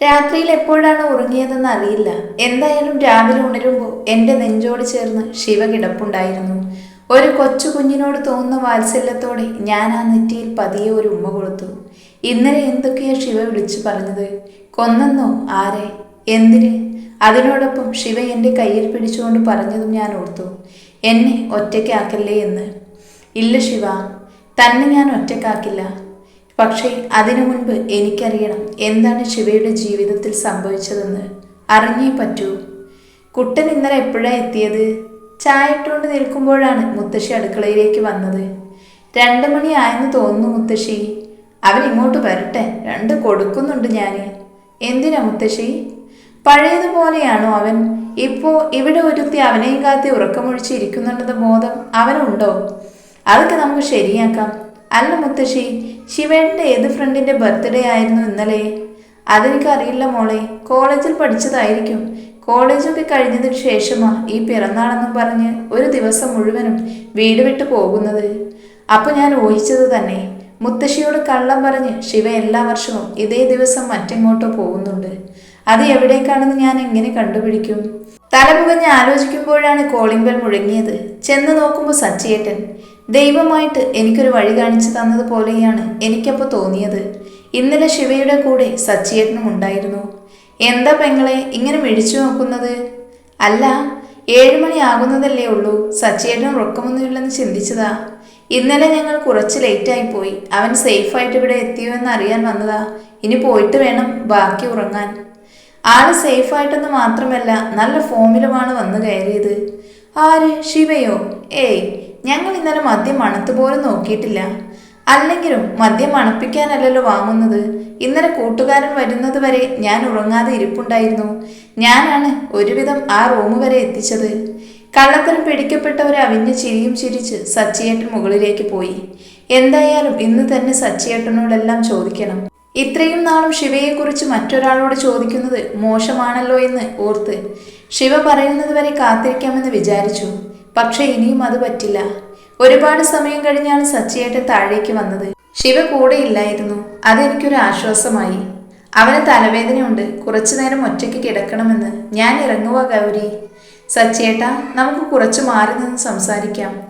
രാത്രിയിൽ എപ്പോഴാണ് ഉറങ്ങിയതെന്ന് അറിയില്ല. എന്തായാലും രാവിലെ ഉണരുമ്പോൾ എന്റെ നെഞ്ചോട് ചേർന്ന് ശിവ കിടപ്പുണ്ടായിരുന്നു. ഒരു കൊച്ചു കുഞ്ഞിനോട് തോന്നുന്ന വാത്സല്യത്തോടെ ഞാൻ ആ നെറ്റിയിൽ പതിയെ ഒരു ഉമ്മ കൊടുത്തു ഇന്നലെ എന്തൊക്കെയാ ശിവ വിളിച്ചു പറഞ്ഞത്? കൊന്നെന്നോ? ആരെ? എന്തിന്? അതിനോടൊപ്പം ശിവ എന്റെ കയ്യിൽ പിടിച്ചുകൊണ്ട് പറഞ്ഞതും ഞാൻ ഓർത്തു. എന്നെ ഒറ്റയ്ക്കാക്കല്ലേ എന്ന്. ഇല്ല ശിവ തന്നെ ഞാൻ ഒറ്റക്കാക്കില്ല പക്ഷേ അതിനു മുൻപ് എനിക്കറിയണം എന്താണ് ശിവയുടെ ജീവിതത്തിൽ സംഭവിച്ചതെന്ന്. അറിഞ്ഞേ പറ്റൂ. കുട്ടൻ ഇന്നലെ എപ്പോഴാണ് എത്തിയത്? ചായ ഇട്ടുകൊണ്ട് നിൽക്കുമ്പോഴാണ് മുത്തശ്ശി അടുക്കളയിലേക്ക് വന്നത്. രണ്ട് മണി ആയെന്ന് തോന്നുന്നു മുത്തശ്ശി. അവൻ ഇങ്ങോട്ട് വരട്ടെ രണ്ട് കൊടുക്കുന്നുണ്ട് ഞാൻ എന്തിനാ മുത്തശ്ശി? പഴയതുപോലെയാണോ അവൻ? ഇപ്പോ ഇവിടെ ഒരുത്തി അവനെയും കാത്തി ഉറക്കമൊഴിച്ച് ഇരിക്കുന്നുണ്ടെന്ന ബോധം അവനുണ്ടോ? അതൊക്കെ നമുക്ക് ശരിയാക്കാം. അല്ല മുത്തശ്ശി ശിവേട്ടന്റെ ഏത് ഫ്രണ്ടിന്റെ ബർത്ത്ഡേ ആയിരുന്നു ഇന്നലെ? അതെനിക്കറിയില്ല മോളെ കോളേജിൽ പഠിച്ചതായിരിക്കും. കോളേജൊക്കെ കഴിഞ്ഞതിന് ശേഷമാ ഈ പിറന്നാളെന്നും പറഞ്ഞ് ഒരു ദിവസം മുഴുവനും വീട് വിട്ടു പോകുന്നത്. അപ്പൊ ഞാൻ ഊഹിച്ചത് തന്നെ മുത്തശ്ശിയോട് കള്ളം പറഞ്ഞ് ശിവ എല്ലാ വർഷവും ഇതേ ദിവസം മറ്റെങ്ങോട്ടോ പോകുന്നുണ്ട്. അത് എവിടേക്കാണെന്ന് ഞാൻ എങ്ങനെ കണ്ടുപിടിക്കും? തലമുകഞ്ഞ് ആലോചിക്കുമ്പോഴാണ് കോളിംഗ് ബെൽ മുഴങ്ങിയത്. ചെന്ന് നോക്കുമ്പോൾ സച്ചിയേട്ടൻ ദൈവമായിട്ട് എനിക്കൊരു വഴി കാണിച്ചു തന്നതുപോലെയാണ് എനിക്കപ്പോൾ തോന്നിയത്. ഇന്നലെ ശിവയുടെ കൂടെ സച്ചിയേട്ടനും ഉണ്ടായിരുന്നു. എന്താ പെങ്ങളെ ഇങ്ങനെ മിഴിച്ചു നോക്കുന്നത്? അല്ല ഏഴുമണി ആകുന്നതല്ലേ ഉള്ളൂ. സച്ചിയേട്ടൻ ഉറക്കമൊന്നുമില്ലെന്ന് ചിന്തിച്ചതാ. ഇന്നലെ ഞങ്ങൾ കുറച്ച് ലേറ്റായി പോയി. അവൻ സേഫായിട്ട് ഇവിടെ എത്തിയോ എന്ന് അറിയാൻ വന്നതാ. ഇനി പോയിട്ട് വേണം ബാക്കി ഉറങ്ങാൻ. ആൾ സേഫായിട്ടെന്ന് മാത്രമല്ല നല്ല ഫോമിലുമാണ് വന്നു കയറിയത്. ആര്? ശിവയോ? ഏയ് ഞങ്ങൾ ഇന്നലെ മദ്യം മണത്തുപോലും നോക്കിയിട്ടില്ല. അല്ലെങ്കിലും മദ്യം മണപ്പിക്കാനല്ലല്ലോ വാങ്ങുന്നത്. ഇന്നലെ കൂട്ടുകാരൻ വരുന്നത് വരെ ഞാൻ ഉറങ്ങാതെ ഇരിപ്പുണ്ടായിരുന്നു. ഞാനാണ് ഒരുവിധം ആ റൂം വരെ എത്തിച്ചത്. കള്ളത്തരം പിടിക്കപ്പെട്ടവരെ അവിഞ്ഞ് ചിരിയും ചിരിച്ച് സച്ചിയേട്ടൻ മുകളിലേക്ക് പോയി. എന്തായാലും ഇന്ന് തന്നെ സച്ചിയേട്ടനോടെല്ലാം ചോദിക്കണം. ഇത്രയും നാളും ശിവയെക്കുറിച്ച് മറ്റൊരാളോട് ചോദിക്കുന്നത് മോശമാണല്ലോ എന്ന് ഓർത്ത് ശിവ പറയുന്നത് വരെ കാത്തിരിക്കാമെന്ന് വിചാരിച്ചു. പക്ഷെ ഇനിയും അത് പറ്റില്ല. ഒരുപാട് സമയം കഴിഞ്ഞാണ് സച്ചിയേട്ടൻ താഴേക്ക് വന്നത്. ശിവ കൂടെ ഇല്ലായിരുന്നു. അതെനിക്കൊരു ആശ്വാസമായി. അവന് തലവേദനയുണ്ട്. കുറച്ചു നേരം ഒറ്റയ്ക്ക് കിടക്കണമെന്ന് ഞാൻ ഇറങ്ങുക ഗൗരി. സച്ചിയേട്ട നമുക്ക് കുറച്ച് മാറി നിന്ന് സംസാരിക്കാം.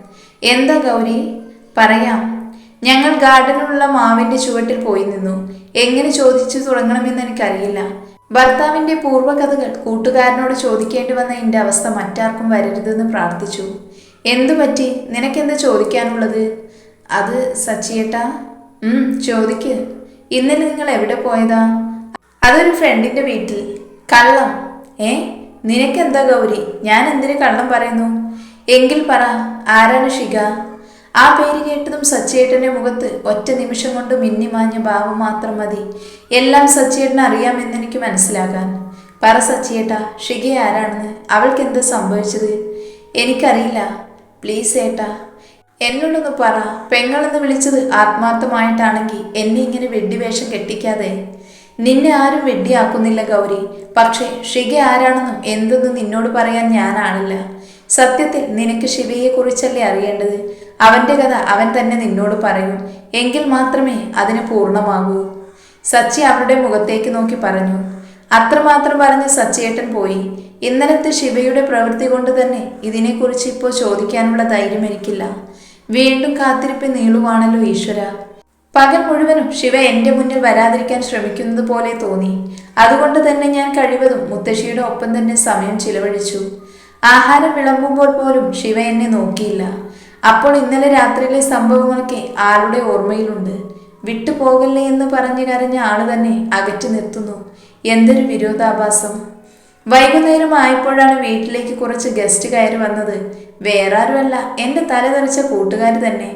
എന്താ ഗൗരി? പറയാം. ഞങ്ങൾ ഗാർഡനിലുള്ള മാവിന്റെ ചുവട്ടിൽ പോയി നിന്നു. എങ്ങനെ ചോദിച്ചു തുടങ്ങണമെന്ന് എനിക്കറിയില്ല. ഭർത്താവിന്റെ പൂർവകഥകൾ കൂട്ടുകാരനോട് ചോദിക്കേണ്ടി വന്ന എന്റെ അവസ്ഥ മറ്റാർക്കും വരരുതെന്ന് പ്രാർത്ഥിച്ചു. എന്തു പറ്റി? നിനക്കെന്ത് ചോദിക്കാനുള്ളത്? അത് സച്ചിയേട്ടാ. ഉം ചോദിക്ക്. ഇന്നലെ നിങ്ങൾ എവിടെ പോയതാ? അതൊരു ഫ്രണ്ടിന്റെ വീട്ടിൽ. കള്ളം. ഏ? നിനക്കെന്താ ഗൗരി? ഞാൻ എന്തിനു കള്ളം പറയുന്നു? എങ്കിൽ പറ. ആരാണ് ഷിക ആ പേര് കേട്ടതും സച്ചേട്ടന്റെ മുഖത്ത് ഒറ്റ നിമിഷം കൊണ്ട് മിന്നിമാഞ്ഞ ഭാവം മാത്രം മതി. എല്ലാം സച്ചേട്ടന് അറിയാമെന്നെനിക്ക് മനസ്സിലാകാൻ. പറ സച്ചിയേട്ടാ ഷിഗ ആരാണെന്ന്? അവൾക്ക് എന്താ സംഭവിച്ചത്? എനിക്കറിയില്ല. പ്ലീസ് ഏട്ടാ. എന്നോടൊന്ന് പറ. പെങ്ങളെന്ന് വിളിച്ചത് ആത്മാർത്ഥമായിട്ടാണെങ്കിൽ എന്നെ ഇങ്ങനെ വെഡ്ഡിവേഷം കെട്ടിക്കാതെ. നിന്നെ ആരും വെഡ്ഡിയാക്കുന്നില്ല ഗൗരി. പക്ഷേ ഷിഗ ആരാണെന്നും എന്തെന്നും നിന്നോട് പറയാൻ ഞാനാണില്ല സത്യത്തിൽ നിനക്ക് ശിവയെക്കുറിച്ചല്ലേ അറിയേണ്ടത്? അവന്റെ കഥ അവൻ തന്നെ നിന്നോട് പറയും. എങ്കിൽ മാത്രമേ അതിന് പൂർണമാകൂ. സച്ചി അവരുടെ മുഖത്തേക്ക് നോക്കി പറഞ്ഞു. അത്രമാത്രം പറഞ്ഞ് സച്ചിയേട്ടൻ പോയി. ഇന്നലത്തെ ശിവയുടെ പ്രവൃത്തി കൊണ്ട് തന്നെ ഇതിനെക്കുറിച്ച് ഇപ്പോൾ ചോദിക്കാനുള്ള ധൈര്യം എനിക്കില്ല. വീണ്ടും കാത്തിരിപ്പ് നീളുവാണല്ലോ ഈശ്വര. പകൽ മുഴുവനും ശിവ എന്റെ മുന്നിൽ വരാതിരിക്കാൻ ശ്രമിക്കുന്നത് പോലെ തോന്നി. അതുകൊണ്ട് തന്നെ ഞാൻ കഴിവതും മുത്തശ്ശിയുടെ ഒപ്പം തന്നെ സമയം ചിലവഴിച്ചു. ആഹാരം വിളമ്പുമ്പോൾ പോലും ശിവ എന്നെ നോക്കിയില്ല. അപ്പോൾ ഇന്നലെ രാത്രിയിലെ സംഭവങ്ങളൊക്കെ ആളുടെ ഓർമ്മയിലുണ്ട്? വിട്ടുപോകല്ലേ എന്ന് പറഞ്ഞു കരഞ്ഞ ആൾ തന്നെ അകറ്റി നിർത്തുന്നു. എന്തൊരു വിരോധാഭാസം. വൈകുന്നേരം ആയപ്പോഴാണ് വീട്ടിലേക്ക് കുറച്ച് ഗസ്റ്റ് കയറി വന്നത്. വേറാരുമല്ല എന്റെ തലതെറിച്ച കൂട്ടുകാർ തന്നെ.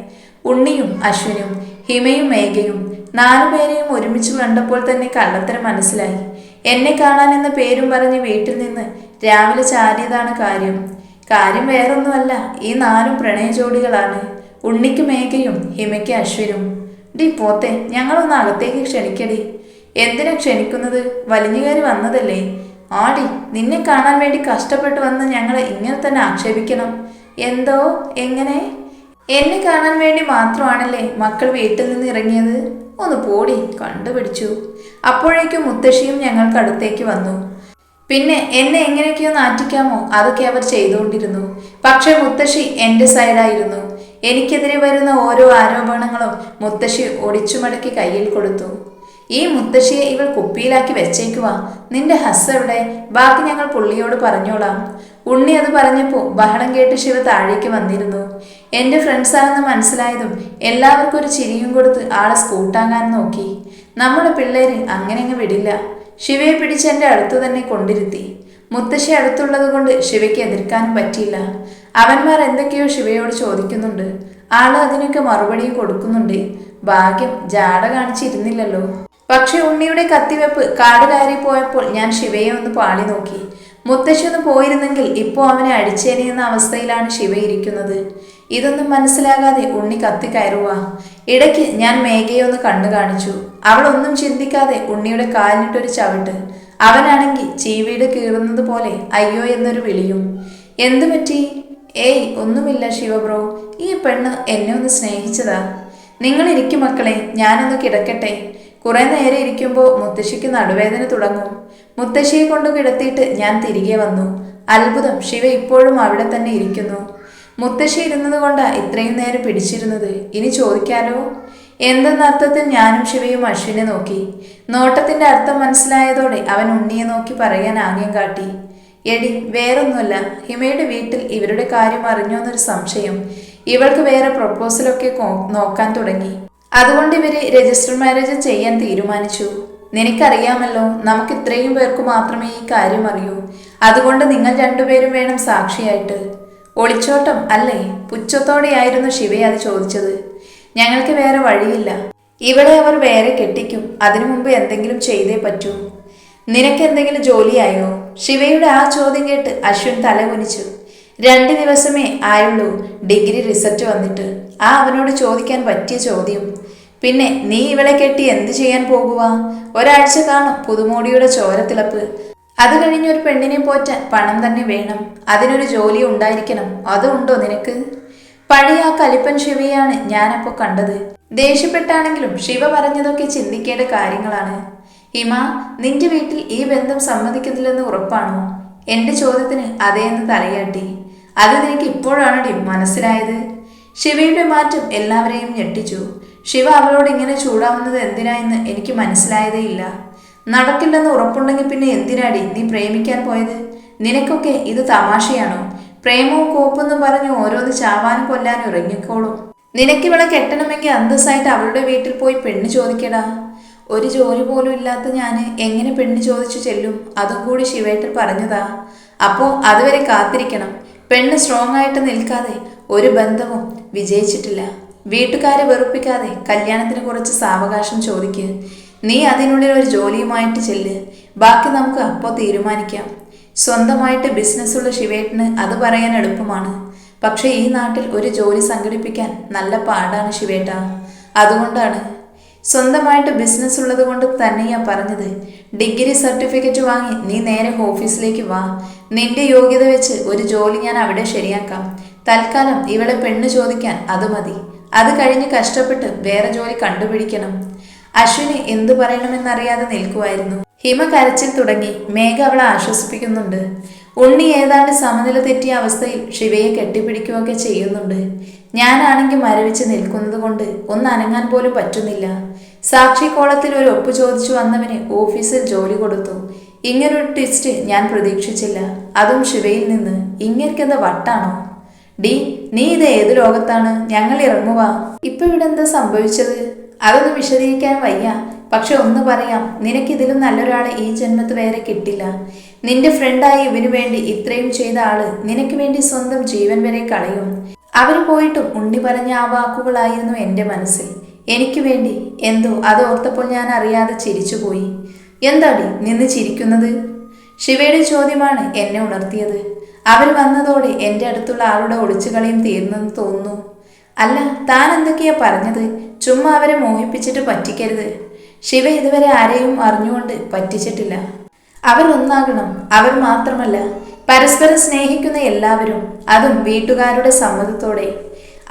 ഉണ്ണിയും അശ്വിനും ഹിമയും മേഘയും നാലുപേരെയും ഒരുമിച്ച് കണ്ടപ്പോൾ തന്നെ കള്ളത്തരം മനസ്സിലായി. എന്നെ കാണാൻ എന്ന പേരും പറഞ്ഞ് വീട്ടിൽ നിന്ന് രാവിലെ ചാടിയതാണ് കാര്യം. കാര്യം വേറൊന്നുമല്ല ഈ നാലും പ്രണയ ജോഡികളാണ് ഉണ്ണിക്ക് മേഘയും ഹിമയ്ക്ക് അശ്വിനും. ഡി പോത്തെ ഞങ്ങളൊന്ന് അകത്തേക്ക് ക്ഷണിക്കടി. എന്തിനാ ക്ഷണിക്കുന്നത്? വലിഞ്ഞുകയറി വന്നതല്ലേ. ആടി നിന്നെ കാണാൻ വേണ്ടി കഷ്ടപ്പെട്ട് വന്ന് ഞങ്ങളെ ഇങ്ങനെ തന്നെ ആക്ഷേപിക്കണം. എന്തോ എങ്ങനെ? എന്നെ കാണാൻ വേണ്ടി മാത്രമാണല്ലേ മക്കൾ വീട്ടിൽ നിന്ന് ഇറങ്ങിയത്? ഒന്ന് പോടി കണ്ടുപിടിച്ചു. അപ്പോഴേക്കും മുത്തശ്ശിയും ഞങ്ങൾക്കടുത്തേക്ക് വന്നു. പിന്നെ എന്നെ എങ്ങനെയൊക്കെയോ നാറ്റിക്കാമോ? അതൊക്കെ അവർ ചെയ്തുകൊണ്ടിരുന്നു. പക്ഷെ മുത്തശ്ശി എന്റെ സൈഡായിരുന്നു. എനിക്കെതിരെ വരുന്ന ഓരോ ആരോപണങ്ങളും മുത്തശ്ശി ഒടിച്ചുമടക്കി കയ്യിൽ കൊടുത്തു. ഈ മുത്തശ്ശിയെ ഇവൾ കുപ്പിയിലാക്കി വെച്ചേക്കുക നിന്റെ ഹസ് എവിടെ? ബാക്കി ഞങ്ങൾ പുള്ളിയോട് പറഞ്ഞോളാം. ഉണ്ണി അത് പറഞ്ഞപ്പോൾ ബഹളം കേട്ട് ശിവ താഴേക്ക് വന്നിരുന്നു. എന്റെ ഫ്രണ്ട്സാണെന്ന് മനസ്സിലായതും എല്ലാവർക്കും ഒരു ചിരിയും കൊടുത്ത് ആളെ സ്കൂട്ടാങ്ങാൻ നോക്കി. നമ്മുടെ പിള്ളേര് അങ്ങനെ അങ്ങ് വിടില്ല. ശിവയെ പിടിച്ച് എന്റെ അടുത്ത് തന്നെ കൊണ്ടിരുത്തി. മുത്തശ്ശി അടുത്തുള്ളത് കൊണ്ട് ശിവയ്ക്ക് എതിർക്കാനും പറ്റിയില്ല. അവന്മാർ എന്തൊക്കെയോ ശിവയോട് ചോദിക്കുന്നുണ്ട്. ആൾ അതിനൊക്കെ മറുപടി കൊടുക്കുന്നുണ്ട്. ഭാഗ്യം ജാട കാണിച്ചിരുന്നില്ലല്ലോ. പക്ഷെ ഉണ്ണിയുടെ കത്തിവെപ്പ് കാട് കയറിപ്പോയപ്പോൾ ഞാൻ ശിവയെ ഒന്ന് പാളി നോക്കി. മുത്തശ്ശി ഒന്ന് പോയിരുന്നെങ്കിൽ ഇപ്പോൾ അവനെ അടിച്ചേനെയുന്ന അവസ്ഥയിലാണ് ശിവ ഇരിക്കുന്നത്. ഇതൊന്നും മനസ്സിലാകാതെ ഉണ്ണി കത്തി കയറുക ഇടയ്ക്ക് ഞാൻ മേഘയെ ഒന്ന് കണ്ണു കാണിച്ചു. അവൾ ഒന്നും ചിന്തിക്കാതെ ഉണ്ണിയുടെ കാലിനിട്ടൊരു ചവിട്ട്. അവനാണെങ്കിൽ ചീവീട് കീറുന്നത് പോലെ അയ്യോ എന്നൊരു വിളിയും. എന്തു പറ്റി? ഏയ് ഒന്നുമില്ല ശിവബ്രോ ഈ പെണ്ണ് എന്നെ ഒന്ന് സ്നേഹിച്ചതാ. നിങ്ങളിരിക്കും മക്കളെ ഞാനൊന്ന് കിടക്കട്ടെ. കുറെ നേരം ഇരിക്കുമ്പോൾ മുത്തശ്ശിക്ക് നടുവേദന തുടങ്ങും. മുത്തശ്ശിയെ കൊണ്ട് കിടത്തിയിട്ട് ഞാൻ തിരികെ വന്നു. അത്ഭുതം ശിവ ഇപ്പോഴും അവിടെ തന്നെ ഇരിക്കുന്നു. മുത്തശ്ശി ഇരുന്നത് കൊണ്ടാ ഇത്രയും നേരം പിടിച്ചിരുന്നത്? ഇനി ചോദിക്കാലോ? എന്തെന്ന അർത്ഥത്തിൽ ഞാനും ശിവയും അശ്വിനെ നോക്കി. നോട്ടത്തിന്റെ അർത്ഥം മനസ്സിലായതോടെ അവൻ ഉണ്ണിയെ നോക്കി പറയാൻ ആംഗ്യം കാട്ടി. എടി വേറൊന്നുമല്ല. ഹിമയുടെ വീട്ടിൽ ഇവരുടെ കാര്യം അറിഞ്ഞോന്നൊരു സംശയം. ഇവൾക്ക് വേറെ പ്രപ്പോസലൊക്കെ നോക്കാൻ തുടങ്ങി. അതുകൊണ്ട് ഇവർ രജിസ്റ്റർ മാരേജ് ചെയ്യാൻ തീരുമാനിച്ചു. നിനക്കറിയാമല്ലോ നമുക്ക് ഇത്രയും പേർക്ക് മാത്രമേ ഈ കാര്യം അറിയൂ. അതുകൊണ്ട് നിങ്ങൾ രണ്ടുപേരും വേണം സാക്ഷിയായിട്ട്. ഒളിച്ചോട്ടം അല്ലേ? പുച്ഛത്തോടെയായിരുന്നു ശിവയെ അത് ചോദിച്ചത്. ഞങ്ങൾക്ക് വേറെ വഴിയില്ല. ഇവിടെ അവർ വേറെ കെട്ടിക്കും. അതിനു മുമ്പ് എന്തെങ്കിലും ചെയ്തേ പറ്റൂ. നിനക്കെന്തെങ്കിലും ജോലിയായോ? ശിവയുടെ ആ ചോദ്യം കേട്ട് അശ്വിൻ തലകുനിച്ചു. രണ്ട് ദിവസമേ ആയുള്ളൂ. ഡിഗ്രി റിസൾട്ട് വന്നിട്ട്. ആ അവനോട് ചോദിക്കാൻ പറ്റിയ ചോദ്യം. പിന്നെ നീ ഇവളെ കെട്ടി എന്ത് ചെയ്യാൻ പോകുക ഒരാഴ്ച കാണും പുതുമോടിയുടെ ചോരത്തിളപ്പ്. അത് കഴിഞ്ഞ് ഒരു പെണ്ണിനെ പോറ്റാൻ പണം തന്നെ വേണം. അതിനൊരു ജോലി ഉണ്ടായിരിക്കണം. അതുണ്ടോ നിനക്ക്? പഴയ ആ കലിപ്പൻ ശിവയാണ് ഞാനപ്പോൾ കണ്ടത്. ദേഷ്യപ്പെട്ടാണെങ്കിലും ശിവ പറഞ്ഞതൊക്കെ ചിന്തിക്കേണ്ട കാര്യങ്ങളാണ്. ഹിമ നിന്റെ വീട്ടിൽ ഈ ബന്ധം സമ്മതിക്കുന്നില്ലെന്ന് ഉറപ്പാണോ? എന്റെ ചോദ്യത്തിന് അതേന്ന് തലയാട്ടി. അത് നിനക്ക് ഇപ്പോഴാണ് മനസ്സിലായത്? ശിവയുടെ മാറ്റം എല്ലാവരെയും ഞെട്ടിച്ചു. ശിവ അവളോട് ഇങ്ങനെ ചൂടാവുന്നത് എന്തിനാ എന്ന് എനിക്ക് മനസ്സിലായതേ ഇല്ല. നടക്കില്ലെന്ന് ഉറപ്പുണ്ടെങ്കിൽ പിന്നെ എന്തിനാടി നീ പ്രേമിക്കാൻ പോയത്? നിനക്കൊക്കെ ഇത് തമാശയാണോ? പ്രേമവും കോപ്പെന്നും പറഞ്ഞ് ഓരോന്ന് ചാവാനും കൊല്ലാനും ഇറങ്ങിക്കോളും നിനക്കിവളെ കെട്ടണമെങ്കിൽ അന്തസ്സായിട്ട് അവളുടെ വീട്ടിൽ പോയി പെണ്ണ് ചോദിക്കടാ. ഒരു ജോലി പോലും ഇല്ലാത്ത ഞാൻ എങ്ങനെ പെണ്ണ് ചോദിച്ചു ചെല്ലും? അതും കൂടി ശിവേട്ടൻ പറഞ്ഞതാ. അപ്പോൾ അതുവരെ കാത്തിരിക്കണം. പെണ്ണ് സ്ട്രോങ് ആയിട്ട് നിൽക്കാതെ ഒരു ബന്ധവും വിജയിച്ചിട്ടില്ല. വീട്ടുകാരെ വെറുപ്പിക്കാതെ കല്യാണത്തിന് കുറച്ച് സാവകാശം ചോദിക്കുക നീ അതിനുള്ളിൽ ഒരു ജോലിയുമായിട്ട് ചെല്ല്. ബാക്കി നമുക്ക് അപ്പോൾ തീരുമാനിക്കാം. സ്വന്തമായിട്ട് ബിസിനസ്സുള്ള ശിവേട്ടന് അത് പറയാൻ എളുപ്പമാണ്. പക്ഷേ ഈ നാട്ടിൽ ഒരു ജോലി സംഘടിപ്പിക്കാൻ നല്ല പാടാണ് ശിവേട്ട. അതുകൊണ്ടാണ്. സ്വന്തമായിട്ട് ബിസിനസ് ഉള്ളത് കൊണ്ട് തന്നെയാ പറഞ്ഞത്. ഡിഗ്രി സർട്ടിഫിക്കറ്റ് വാങ്ങി നീ നേരെ ഓഫീസിലേക്ക് വാ. നിന്റെ യോഗ്യത വെച്ച് ഒരു ജോലി ഞാൻ അവിടെ ശരിയാക്കാം. തൽക്കാലം ഇവളെ പെണ്ണ് ചോദിക്കാൻ അത് മതി. അത് കഴിഞ്ഞ് കഷ്ടപ്പെട്ട് വേറെ ജോലി കണ്ടുപിടിക്കണം. അശ്വിനി എന്തു പറയണമെന്നറിയാതെ നിൽക്കുമായിരുന്നു ഹിമ കരച്ചിൽ തുടങ്ങി. മേഘ അവളെ ആശ്വസിപ്പിക്കുന്നുണ്ട്. ഉണ്ണി ഏതാണ്ട് സമനില തെറ്റിയ അവസ്ഥയിൽ ശിവയെ കെട്ടിപ്പിടിക്കുകയൊക്കെ ചെയ്യുന്നുണ്ട്. ഞാനാണെങ്കിൽ മരവിച്ച് നിൽക്കുന്നത് കൊണ്ട് ഒന്ന് അനങ്ങാൻ പോലും പറ്റുന്നില്ല. സാക്ഷി കോളത്തിൽ ഒരു ഒപ്പ് ചോദിച്ചു വന്നവന് ഓഫീസിൽ ജോലി കൊടുത്തു. ഇങ്ങനൊരു ട്വിസ്റ്റ് ഞാൻ പ്രതീക്ഷിച്ചില്ല. അതും ശിവയിൽ നിന്ന് ഇങ്ങനെക്കെന്താ വട്ടാണോ? ഡി നീ ഇത് ഏത് ലോകത്താണ്? ഞങ്ങൾ ഇറങ്ങുക ഇപ്പൊ ഇവിടെ എന്താ സംഭവിച്ചത്? അതൊന്ന് വിശദീകരിക്കാൻ വയ്യ. പക്ഷെ ഒന്ന് പറയാം. നിനക്കിതിലും നല്ലൊരാളെ ഈ ജന്മത്ത് വേറെ കിട്ടില്ല. നിന്റെ ഫ്രണ്ടായി ഇവന് വേണ്ടി ഇത്രയും ചെയ്ത ആൾ നിനക്ക് വേണ്ടി സ്വന്തം ജീവൻ വരെ കളയും. അവർ പോയിട്ടും ഉണ്ണി പറഞ്ഞ ആ വാക്കുകളായിരുന്നു എന്റെ മനസ്സിൽ. എനിക്ക് വേണ്ടി? എന്തോ? അത് ഓർത്തപ്പോൾ ഞാൻ അറിയാതെ ചിരിച്ചുപോയി. എന്താടി നിന്ന് ചിരിക്കുന്നത്? ശിവയുടെ ചോദ്യമാണ് എന്നെ ഉണർത്തിയത്. അവർ വന്നതോടെ എന്റെ അടുത്തുള്ള ആളുടെ ഒളിച്ചുകളിയും തീർന്നെന്ന് തോന്നുന്നു. അല്ല താൻ എന്തൊക്കെയാ പറഞ്ഞത്? ചുമ്മാ അവരെ മോഹിപ്പിച്ചിട്ട് പറ്റിക്കരുത്. ശിവ ഇതുവരെ ആരെയും അറിഞ്ഞുകൊണ്ട് പറ്റിച്ചിട്ടില്ല. അവർ ഒന്നാകണം. അവർ മാത്രമല്ല പരസ്പരം സ്നേഹിക്കുന്ന എല്ലാവരും അതും വീട്ടുകാരുടെ സമ്മതത്തോടെ.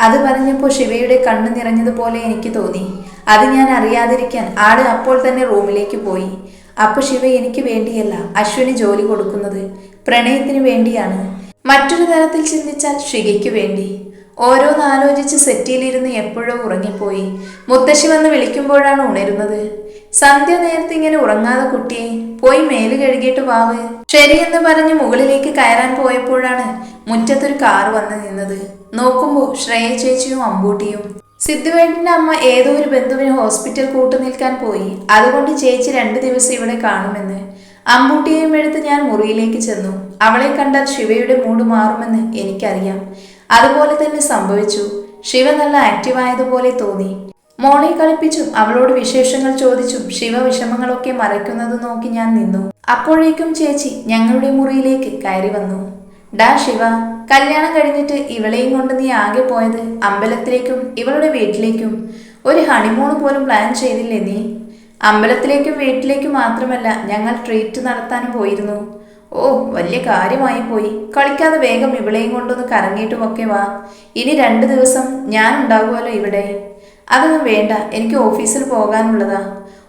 അത് പറഞ്ഞപ്പോൾ ശിവയുടെ കണ്ണു നിറഞ്ഞതുപോലെ എനിക്ക് തോന്നി. അത് ഞാൻ അറിയാതിരിക്കാൻ ആട് അപ്പോൾ തന്നെ റൂമിലേക്ക് പോയി. അപ്പൊ ശിവ എനിക്ക് വേണ്ടിയല്ല അശ്വിന് ജോലി കൊടുക്കുന്നത്. പ്രണയത്തിന് വേണ്ടിയാണ്. മറ്റൊരു തരത്തിൽ ചിന്തിച്ചാൽ ശിഖയ്ക്ക് വേണ്ടി. ഓരോന്ന് ആലോചിച്ച് സെറ്റിയിലിരുന്ന് എപ്പോഴോ ഉറങ്ങിപ്പോയി. മുത്തശ്ശി വന്ന് വിളിക്കുമ്പോഴാണ് ഉണരുന്നത്. സന്ധ്യ നേരത്തെ ഇങ്ങനെ ഉറങ്ങാതെ കുട്ടിയെ പോയി മേൽ കഴുകിയിട്ട് വാവ് ശരിയെന്ന് പറഞ്ഞ് മുകളിലേക്ക് കയറാൻ പോയപ്പോഴാണ് മുറ്റത്തൊരു കാർ വന്ന് നിന്നത്. നോക്കുമ്പോൾ ശ്രേയ ചേച്ചിയും അമ്പൂട്ടിയും. സിദ്ധുവേട്ടിന്റെ അമ്മ ഏതോ ഒരു ബന്ധുവിന് ഹോസ്പിറ്റൽ കൂട്ടു നിൽക്കാൻ പോയി. അതുകൊണ്ട് ചേച്ചി രണ്ട് ദിവസം ഇവിടെ കാണുമെന്ന്. അമ്പൂട്ടിയെയും എടുത്ത് ഞാൻ മുറിയിലേക്ക് ചെന്നു. അവളെ കണ്ടാൽ ശിവയുടെ മൂഡ് മാറുമെന്ന് എനിക്കറിയാം. അതുപോലെ തന്നെ സംഭവിച്ചു. ശിവ നല്ല ആക്റ്റീവായതുപോലെ തോന്നി. മോളെ കളിപ്പിച്ചും അവളോട് വിശേഷങ്ങൾ ചോദിച്ചും ശിവ വിഷമങ്ങളൊക്കെ മറയ്ക്കുന്നത് നോക്കി ഞാൻ നിന്നു. അപ്പോഴേക്കും ചേച്ചി ഞങ്ങളുടെ മുറിയിലേക്ക് കയറി വന്നു. ഡാ ശിവ കല്യാണം കഴിഞ്ഞിട്ട് ഇവളെയും കൊണ്ട് നീ ആകെ പോയത് അമ്പലത്തിലേക്കും ഇവളുടെ വീട്ടിലേക്കും. ഒരു ഹണിമൂൺ പോലും പ്ലാൻ ചെയ്തില്ലേ നീ? അമ്പലത്തിലേക്കും വീട്ടിലേക്കും മാത്രമല്ല ഞങ്ങൾ ട്രീറ്റ് നടത്താനും പോയിരുന്നു. ഓ വലിയ കാര്യമായി പോയി. കളിക്കാതെ വേഗം ഇവളെയും കൊണ്ടൊന്ന് കറങ്ങിയിട്ടുമൊക്കെ വാ. ഇനി രണ്ട് ദിവസം ഞാൻ ഉണ്ടാകുമല്ലോ ഇവിടെ. അതൊന്നും വേണ്ട എനിക്ക് ഓഫീസിൽ പോകാനുള്ളതാ.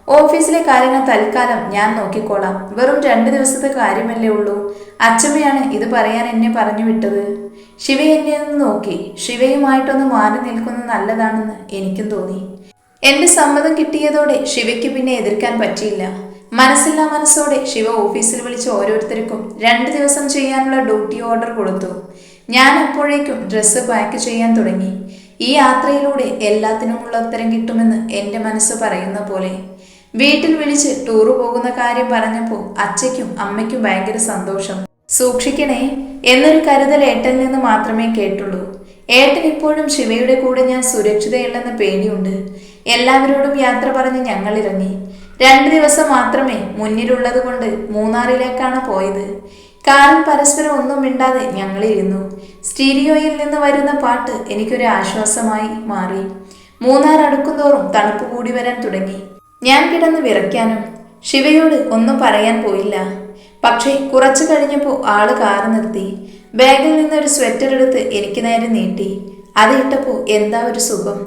ഓഫീസിലെ കാര്യങ്ങൾ തൽക്കാലം ഞാൻ നോക്കിക്കോളാം. വെറും രണ്ട് ദിവസത്തെ കാര്യമല്ലേ ഉള്ളൂ. അച്ചമ്മയാണ് ഇത് പറയാൻ എന്നെ പറഞ്ഞു വിട്ടത്. ശിവ എന്നെ ഒന്ന് നോക്കി. ശിവയുമായിട്ടൊന്ന് മാറി നിൽക്കുന്നത് നല്ലതാണെന്ന് എനിക്കും തോന്നി. എന്റെ സമ്മതം കിട്ടിയതോടെ ശിവയ്ക്ക് പിന്നെ എതിർക്കാൻ പറ്റിയില്ല. മനസ്സില്ലാ മനസ്സോടെ ശിവ ഓഫീസിൽ വിളിച്ച് ഓരോരുത്തർക്കും രണ്ട് ദിവസം ചെയ്യാനുള്ള ഡ്യൂട്ടി ഓർഡർ കൊടുത്തു. ഞാൻ അപ്പോഴേക്കും ഡ്രസ്സ് പാക്ക് ചെയ്യാൻ തുടങ്ങി. ഈ യാത്രയിലൂടെ എല്ലാത്തിനുമുള്ള ഉത്തരം കിട്ടുമെന്ന് എന്റെ മനസ്സ് പറയുന്ന പോലെ വീട്ടിൽ വിളിച്ച് ടൂറ് പോകുന്ന കാര്യം പറഞ്ഞപ്പോൾ അച്ഛയ്ക്കും അമ്മയ്ക്കും ഭയങ്കര സന്തോഷം. സൂക്ഷിക്കണേ എന്നൊരു കരുതൽ ഏട്ടനിൽ നിന്ന് മാത്രമേ കേട്ടുള്ളൂ. ഏട്ടൻ ഇപ്പോഴും ശിവയുടെ കൂടെ ഞാൻ സുരക്ഷിതയല്ലെന്ന പേടിയുണ്ട്. എല്ലാവരോടും യാത്ര പറഞ്ഞ് ഞങ്ങൾ ഇറങ്ങി. രണ്ട് ദിവസം മാത്രമേ മുന്നിലുള്ളത് കൊണ്ട് മൂന്നാറിലേക്കാണ് പോയത്. കാറിൽ പരസ്പരം ഒന്നും മിണ്ടാതെ ഞങ്ങൾ ഇരുന്നു. സ്റ്റീരിയോയിൽ നിന്ന് വരുന്ന പാട്ട് എനിക്കൊരു ആശ്വാസമായി മാറി. മൂന്നാർ അടുക്കുന്തോറും തണുപ്പ് കൂടി വരാൻ തുടങ്ങി. ഞാൻ കിടന്ന് വിറയ്ക്കാനും ശിവയോട് ഒന്നും പറയാൻ പോയില്ല. പക്ഷേ കുറച്ചു കഴിഞ്ഞപ്പോൾ ആൾ കാറ് നിർത്തി. ബാഗിൽ നിന്ന് ഒരു സ്വെറ്റർ എടുത്ത് എനിക്ക് നേരെ നീട്ടി. അത് ഇട്ടപ്പോൾ എന്താ ഒരു സുഖം.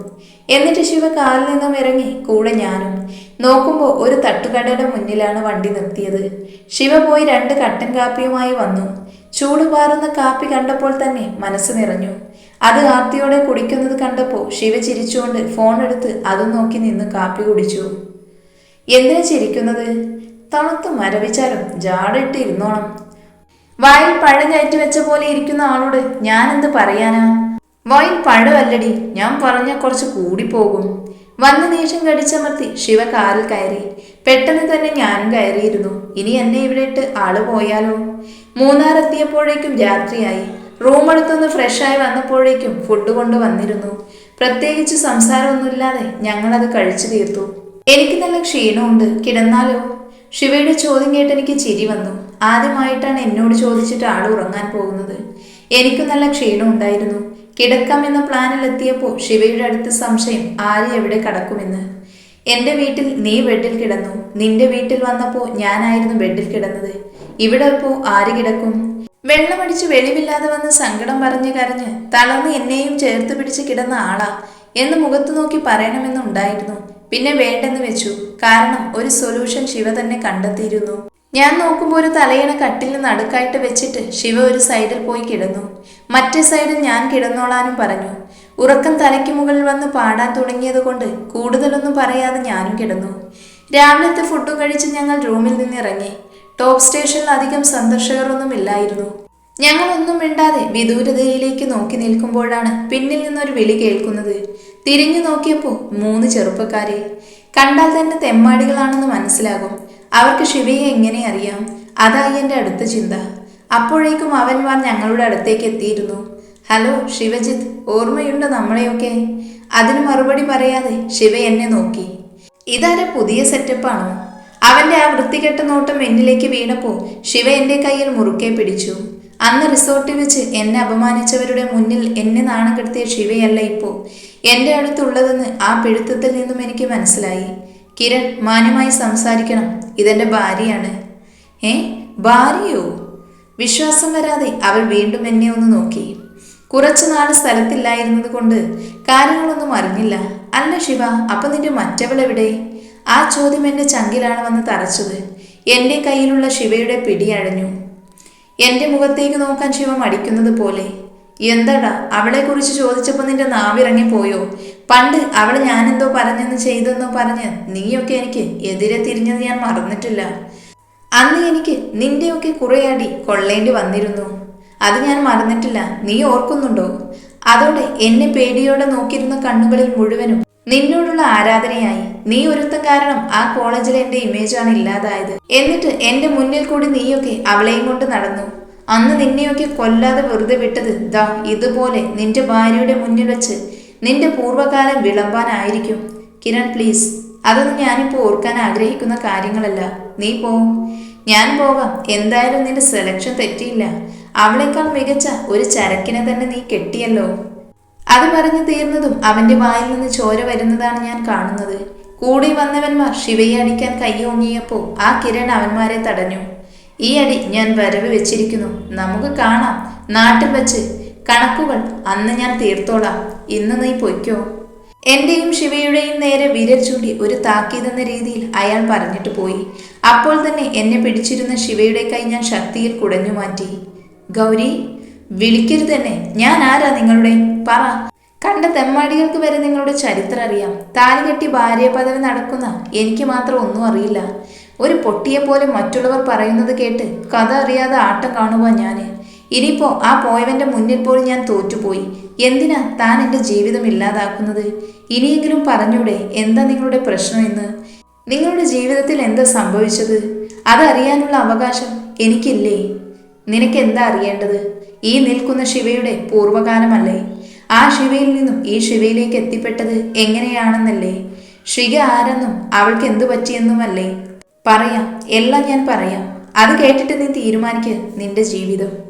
എന്നിട്ട് ശിവ കാറിൽ നിന്നും ഇറങ്ങി കൂടെ ഞാനും. നോക്കുമ്പോൾ ഒരു തട്ടുകടയുടെ മുന്നിലാണ് വണ്ടി നിർത്തിയത്. ശിവ പോയി രണ്ട് കട്ടൻ കാപ്പിയുമായി വന്നു. ചൂട് പാറുന്ന കാപ്പി കണ്ടപ്പോൾ തന്നെ മനസ്സ് നിറഞ്ഞു. അത് ആർത്തിയോടെ കുടിക്കുന്നത് കണ്ടപ്പോൾ ശിവ ചിരിച്ചുകൊണ്ട് ഫോൺ എടുത്ത് അത് നോക്കി നിന്ന് കാപ്പി കുടിച്ചു. എന്തിനാ ചിരിക്കുന്നത്? തണുത്ത് മരവിച്ചാലും ജാടിട്ട് ഇരുന്നോണം. വായിൽ പഴം കയറ്റി വെച്ച പോലെ ഇരിക്കുന്ന ആളോട് ഞാൻ എന്ത് പറയാനാ? വായിൽ പഴമല്ലടി ഞാൻ പറഞ്ഞ കുറച്ച് കൂടിപ്പോകും. വന്ന നീഷം കടിച്ചമർത്തി ശിവ കാറിൽ കയറി. പെട്ടെന്ന് തന്നെ ഞാനും കയറിയിരുന്നു. ഇനി എന്നെ ഇവിടെ ഇട്ട് ആൾ പോയാലോ? മൂന്നാർ എത്തിയപ്പോഴേക്കും രാത്രിയായി. റൂം എടുത്തൊന്ന് ഫ്രഷായി വന്നപ്പോഴേക്കും ഫുഡ് കൊണ്ടുവന്നിരുന്നു പ്രത്യേകിച്ച് സംസാരമൊന്നുമില്ലാതെ ഞങ്ങളത് കഴിച്ചു തീർത്തു. എനിക്ക് നല്ല ക്ഷീണമുണ്ട്. കിടന്നാലോ? ശിവയുടെ ചോദ്യം കേട്ട് എനിക്ക് ചിരി വന്നു. ആദ്യമായിട്ടാണ് എന്നോട് ചോദിച്ചിട്ട് ആൾ ഉറങ്ങാൻ പോകുന്നത്. എനിക്ക് നല്ല ക്ഷീണം ഉണ്ടായിരുന്നു. കിടക്കാം എന്ന പ്ലാനിൽ എത്തിയപ്പോൾ ശിവയുടെ അടുത്ത സംശയം ആര് എവിടെ കടക്കുമെന്ന്. എന്റെ വീട്ടിൽ നീ ബെഡിൽ കിടന്നു. നിന്റെ വീട്ടിൽ വന്നപ്പോൾ ഞാനായിരുന്നു ബെഡിൽ കിടന്നത്. ഇവിടെ ഇപ്പോൾ ആര് കിടക്കും? വെള്ളമടിച്ച് വെളിവില്ലാതെ വന്ന് സങ്കടം പറഞ്ഞു കരഞ്ഞ് തളർന്ന് എന്നെയും ചേർത്ത് പിടിച്ച് കിടന്ന ആളാ എന്ന് മുഖത്തു നോക്കി പറയണമെന്നുണ്ടായിരുന്നു. പിന്നെ വേണ്ടെന്ന് വെച്ചു. കാരണം ഒരു സൊല്യൂഷൻ ശിവ തന്നെ കണ്ടെത്തിയിരുന്നു. ഞാൻ നോക്കുമ്പോൾ ഒരു തലയണ കട്ടിലിന് നടുക്കായിട്ട് വെച്ചിട്ട് ശിവ ഒരു സൈഡിൽ പോയി കിടന്നു. മറ്റേ സൈഡിൽ ഞാൻ കിടന്നോളാനും പറഞ്ഞു. ഉറക്കം തലയ്ക്ക് മുകളിൽ വന്ന് പാടാൻ തുടങ്ങിയത് കൊണ്ട് കൂടുതലൊന്നും പറയാതെ ഞാനും കിടന്നു. രാവിലത്തെ ഫുഡ് കഴിച്ച് ഞങ്ങൾ റൂമിൽ നിന്ന് ഇറങ്ങി ടോപ്പ് സ്റ്റേഷനിൽ അധികം സന്ദർശകരൊന്നും ഇല്ലായിരുന്നു. ഞങ്ങൾ ഒന്നും മിണ്ടാതെ വിദൂരതയിലേക്ക് നോക്കി നിൽക്കുമ്പോഴാണ് പിന്നിൽ നിന്നൊരു വിളി കേൾക്കുന്നത്. തിരിഞ്ഞു നോക്കിയപ്പോൾ മൂന്ന് ചെറുപ്പക്കാരെ. കണ്ടാൽ തന്നെ തെമ്മാടികളാണെന്ന് മനസ്സിലാകും. അവർക്ക് ശിവയെ എങ്ങനെ അറിയാം? അതായി എന്റെ അടുത്ത ചിന്ത. അപ്പോഴേക്കും അവന്മാർ ഞങ്ങളുടെ അടുത്തേക്ക് എത്തിയിരുന്നു. ഹലോ ശിവജിത്ത് ഓർമ്മയുണ്ടോ നമ്മളെയൊക്കെ? അതിന് മറുപടി പറയാതെ ശിവ എന്നെ നോക്കി. ഇതാരെ പുതിയ സെറ്റപ്പാണോ? അവന്റെ ആ വൃത്തികെട്ട നോട്ടം എന്നിലേക്ക് വീണപ്പോൾ ശിവ എന്റെ കയ്യിൽ മുറുക്കെ പിടിച്ചു. അന്ന് റിസോർട്ടിൽ വെച്ച് എന്നെ അപമാനിച്ചവരുടെ മുന്നിൽ എന്നെ നാണം കെടുത്തിയ ശിവയല്ല ഇപ്പോൾ എന്റെ അടുത്തുള്ളതെന്ന് ആ പിടുത്തത്തിൽ നിന്നും എനിക്ക് മനസ്സിലായി. കിരൺ മാന്യമായി സംസാരിക്കണം. ഇതെന്റെ ഭാര്യയാണ്. ഏ? ഭാര്യയോ? വിശ്വാസം വരാതെ അവൾ വീണ്ടും എന്നെ ഒന്ന് നോക്കി. കുറച്ചു നാൾ സ്ഥലത്തില്ലായിരുന്നത് കൊണ്ട് കാര്യങ്ങളൊന്നും അറിഞ്ഞില്ല. അല്ല ശിവ അപ്പൊ നിന്റെ മറ്റവളെവിടെ ആ ചോദ്യം എന്റെ ചങ്കിലാണ് വന്ന് തറച്ചത്. എന്റെ കയ്യിലുള്ള ശിവയുടെ പിടിയഴഞ്ഞു എന്റെ മുഖത്തേക്ക് നോക്കാൻ ശിവ മടിക്കുന്നത് പോലെ. എന്താടാ അവളെ കുറിച്ച് ചോദിച്ചപ്പോ നിന്റെ നാവിറങ്ങി പോയോ പണ്ട് അവൾ ഞാനെന്തോ പറഞ്ഞെന്ന് ചെയ്തെന്നോ പറഞ്ഞ് നീയൊക്കെ എനിക്ക് എതിരെ തിരിഞ്ഞത് ഞാൻ മറന്നിട്ടില്ല. അന്ന് എനിക്ക് നിന്റെയൊക്കെ കുറെ അടി കൊള്ളേണ്ടി വന്നിരുന്നു. അത് ഞാൻ മറന്നിട്ടില്ല. നീ ഓർക്കുന്നുണ്ടോ? അതോടെ എന്നെ പേടിയോടെ നോക്കിയിരുന്ന കണ്ണുകളിൽ മുഴുവനും നിന്നോടുള്ള ആരാധനയായി. നീ ഒരുത്തം കാരണം ആ കോളേജിലെ എന്റെ ഇമേജാണ് ഇല്ലാതായത്. എന്നിട്ട് എന്റെ മുന്നിൽ കൂടി നീയൊക്കെ അവളെയും കൊണ്ട് നടന്നു. അന്ന് നിന്നെയൊക്കെ കൊല്ലാതെ വെറുതെ വിട്ടത് ദാ ഇതുപോലെ നിന്റെ ഭാര്യയുടെ മുന്നിൽ വെച്ച് നിന്റെ പൂർവകാലം വിളമ്പാനായിരിക്കും. കിരൺ പ്ലീസ് അതൊന്നും ഞാനിപ്പോൾ ഓർക്കാൻ ആഗ്രഹിക്കുന്ന കാര്യങ്ങളല്ല. നീ പോവും ഞാൻ പോകാം. എന്തായാലും നിന്റെ സെലക്ഷൻ തെറ്റിയില്ല. അവളെക്കാൾ മികച്ച ഒരു ചരക്കിനെ തന്നെ നീ കെട്ടിയല്ലോ. അത് പറഞ്ഞു തീർന്നതും അവന്റെ വായിൽ നിന്ന് ചോര വരുന്നതാണ് ഞാൻ കാണുന്നത്. കൂടി വന്നവന്മാർ ശിവയെ അടിക്കാൻ കൈയോങ്ങിയപ്പോൾ ആ കിരൺ അവന്മാരെ തടഞ്ഞു. ഈ അടി ഞാൻ വരവ് വെച്ചിരിക്കുന്നു. നമുക്ക് കാണാം. നാട്ടിൽ വെച്ച് കണക്കുകൾ അന്ന് ഞാൻ തീർത്തോളാം. ഇന്ന് നീ പൊയ്ക്കോ. എന്റെയും ശിവയുടെയും നേരെ വിരൽ ചൂണ്ടി ഒരു താക്കീതെന്ന രീതിയിൽ അയാൾ പറഞ്ഞിട്ട് പോയി. അപ്പോൾ തന്നെ എന്നെ പിടിച്ചിരുന്ന ശിവയുടെ കൈ ഞാൻ ശക്തിയിൽ കുടഞ്ഞു മാറ്റി. ഗൗരി വിളിക്കരുത് തന്നെ ഞാൻ ആരാ നിങ്ങളുടെ? പറ. കണ്ട തെമ്മാടികൾക്ക് വരെ നിങ്ങളുടെ ചരിത്രം അറിയാം. താലി കെട്ടി ഭാര്യ പദവി നടക്കുന്ന എനിക്ക് മാത്രം ഒന്നും അറിയില്ല. ഒരു പൊട്ടിയെ പോലെ മറ്റുള്ളവർ പറയുന്നത് കേട്ട് കഥ അറിയാതെ ആട്ടം കാണുക ഞാൻ. ഇനിയിപ്പോ ആ പോയവന്റെ മുന്നിൽ പോലും ഞാൻ തോറ്റുപോയി. എന്തിനാ താൻ എന്റെ ജീവിതം ഇല്ലാതാക്കുന്നത്? ഇനിയെങ്കിലും പറഞ്ഞൂടെ എന്താ നിങ്ങളുടെ പ്രശ്നം എന്ന്? നിങ്ങളുടെ ജീവിതത്തിൽ എന്താ സംഭവിച്ചത്? അതറിയാനുള്ള അവകാശം എനിക്കില്ലേ? നിനക്ക് എന്താ അറിയേണ്ടത്? ഈ നിൽക്കുന്ന ശിവയുടെ പൂർവകാലമല്ലേ ആ ശിവയിൽ നിന്നും ഈ ശിവയിലേക്ക് എത്തിപ്പെട്ടത് എങ്ങനെയാണെന്നല്ലേ? ശിഖ ആരെന്നും അവൾക്ക് എന്തു പറ്റിയെന്നുമല്ലേ? പറയാം എല്ലാം ഞാൻ പറയാം. അത് കേട്ടിട്ട് നീ തീരുമാനിക്ക് നിന്റെ ജീവിതം.